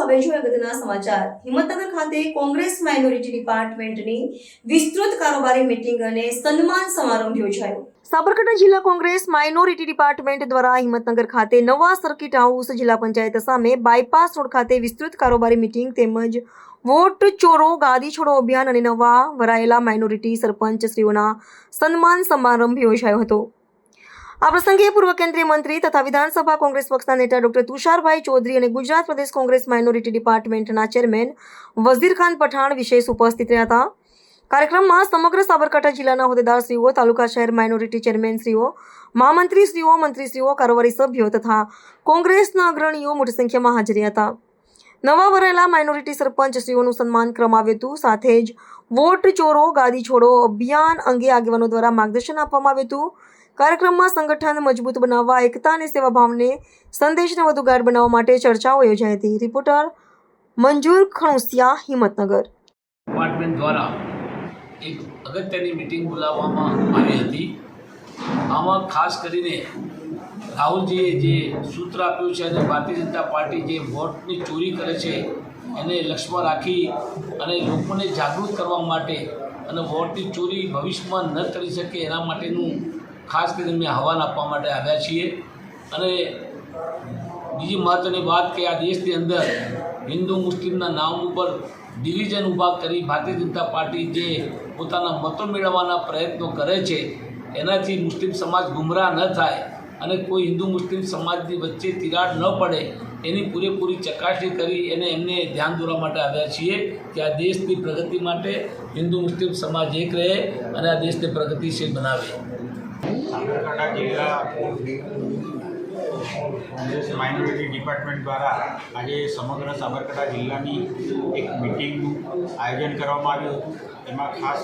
હવે જોઈએ અગત્યના સમાચાર. હિંમતનગર ખાતે કોંગ્રેસ માઇનોરિટી ડિપાર્ટમેન્ટની વિસ્તૃત કારોબારી મીટિંગ અને સન્માન સમારંભ યોજાયો. સાબરકાંઠા જિલ્લા કોંગ્રેસ માઇનોરિટી ડિપાર્ટમેન્ટ દ્વારા હિંમતનગર ખાતે નવા સર્કિટ હાઉસ જિલ્લા પંચાયત સામે બાયપાસ રોડ ખાતે વિસ્તૃત કારોબારી મીટિંગ તેમજ વોટ ચોરો, ગાદી છોડો અભિયાન અને નવા વરાયેલા માઇનોરિટી સરપંચ શ્રીઓના સન્માન સમારંભ યોજાયો હતો. આ પ્રસંગે પૂર્વ કેન્દ્રીય મંત્રી તથા વિધાનસભા કોંગ્રેસ પક્ષના નેતા ડોક્ટર તુષારભાઈ ચૌધરી અને ગુજરાત પ્રદેશ કોંગ્રેસ માઇનોરિટી ડિપાર્ટમેન્ટના ચેરમેન વઝીરખાન પઠાણ વિશેષ ઉપસ્થિત રહ્યા હતા. કાર્યક્રમમાં સમગ્ર સાબરકાંઠા જિલ્લાના હોદ્દેદારશ્રીઓ તાલુકા શહેર માઇનોરિટી ચેરમેનશ્રીઓ મહામંત્રીશ્રીઓ, મંત્રીશ્રીઓ, કારોબારી સભ્યો તથા કોંગ્રેસના અગ્રણીઓ મોટી સંખ્યામાં હાજર હતા. નવા વરાયેલા માઇનોરિટી સરપંચશ્રીઓનું સન્માન કરવામાં આવ્યું હતું. સાથે જ વોટ ચોરો, ગાદી છોડો અભિયાન અંગે આગેવાનો દ્વારા માર્ગદર્શન આપવામાં આવ્યું હતું. કાર્યક્રમમાં સંગઠન મજબૂત બનાવવા, એકતા અને સેવાભાવને સંદેશને વધુ ગાઢ બનાવવા માટે ચર્ચાઓ યોજાઈ હતી. રિપોર્ટર મંજૂર ખણુસિયા, હિંમતનગર. ડિપાર્ટમેન્ટ દ્વારા એક અગત્યની મિટિંગ બોલાવવામાં આવી હતી. આમાં ખાસ કરીને રાહુલજીએ જે સૂત્ર આપ્યું છે અને ભારતીય જનતા પાર્ટી જે વોટની ચોરી કરે છે, એને લક્ષ્યમાં રાખી અને લોકોને જાગૃત કરવા માટે અને વોટની ચોરી ભવિષ્યમાં ન કરી શકે એના માટેનું ખાસ કરીને અમે આહવાન આપવા માટે આવ્યા છીએ. અને બીજી મહત્ત્વની વાત કે આ દેશની અંદર હિન્દુ મુસ્લિમના નામ ઉપર ડિવિઝન ઊભા કરી ભારતીય જનતા પાર્ટી જે પોતાના મતો મેળવવાના પ્રયત્નો કરે છે, એનાથી મુસ્લિમ સમાજ ગુમરાહ ન થાય. અને કોઈ હિન્દુ મુસ્લિમ સમાજની વચ્ચે તિરાડ ન પડે એની પૂરેપૂરી ચકાસણી કરી એને એમને ધ્યાન દોરવા માટે આવ્યા છીએ કે આ દેશની પ્રગતિ માટે હિન્દુ મુસ્લિમ સમાજ એક રહે અને આ દેશને પ્રગતિશીલ બનાવે. કોંગ્રેસ માઇનોરિટી ડિપાર્ટમેન્ટ દ્વારા આજે સમગ્ર સાબરકાંઠા જિલ્લાની એક મિટિંગનું આયોજન કરવામાં આવ્યું હતું. એમાં ખાસ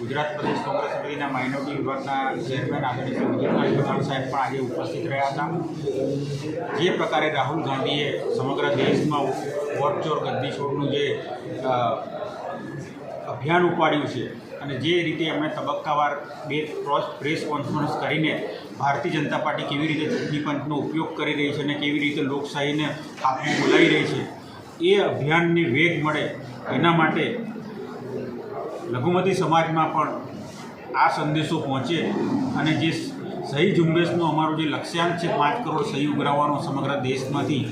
ગુજરાત પ્રદેશ કોંગ્રેસ સમિતિના માઇનોરિટી વિભાગના ચેરમેન આદરણીય વિજયભાઈ પઠાણ સાહેબ પણ આજે ઉપસ્થિત રહ્યા હતા. જે પ્રકારે રાહુલ ગાંધીએ સમગ્ર દેશમાં વોટચોર ગદ્દી છોડનું જે અભિયાન ઉપાડ્યું છે અને જે રીતે એમણે તબક્કાવાર બે પ્રેસ કોન્ફરન્સ કરીને ભારતીય જનતા પાર્ટી કેવી રીતે ચૂંટણી પંચનો ઉપયોગ કરી રહી છે અને કેવી રીતે લોકશાહીને હાથમાં બોલાવી રહી છે, એ અભિયાનને વેગ મળે એના માટે લઘુમતી સમાજમાં પણ આ સંદેશો પહોંચે અને જે સહી ઝુંબેશનો અમારો જે લક્ષ્યાંક છે, પાંચ કરોડ સહી ઉઘરાવવાનો સમગ્ર દેશમાંથી,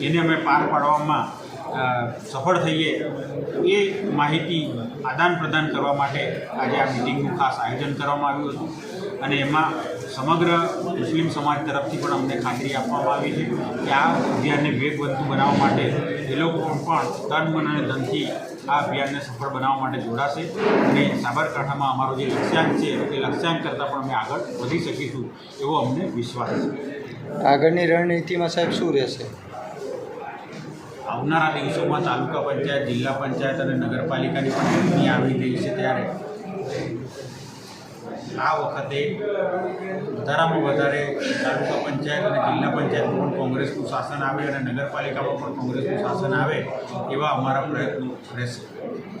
એને અમે પાર પાડવામાં સફળ થઈએ એ માહિતી આદાન પ્રદાન કરવા માટે આજે આ મિટિંગનું ખાસ આયોજન કરવામાં આવ્યું હતું. અને એમાં સમગ્ર મુસ્લિમ સમાજ તરફથી પણ અમને ખાતરી આપવામાં આવી છે કે આ અભિયાનને વેગવંતુ બનાવવા માટે એ લોકો પણ તન, મન અને ધનથી આ અભિયાનને સફળ બનાવવા માટે જોડાશે. અને સાબરકાંઠામાં અમારો જે લક્ષ્યાંક છે, એ લક્ષ્યાંક કરતાં પણ અમે આગળ વધી શકીશું એવો અમને વિશ્વાસ છે. આગળની રણનીતિમાં સાહેબ શું રહેશે? આવનારા દિવસોમાં તાલુકા પંચાયત, જિલ્લા પંચાયત અને નગરપાલિકાની પણ ચૂંટણી આવી રહી છે ત્યારે આ વખતે વધારામાં વધારે તાલુકા પંચાયત અને જિલ્લા પંચાયતમાં પણ કોંગ્રેસનું શાસન આવે અને નગરપાલિકામાં પણ કોંગ્રેસનું શાસન આવે એવા અમારા પ્રયત્નો રહેશે.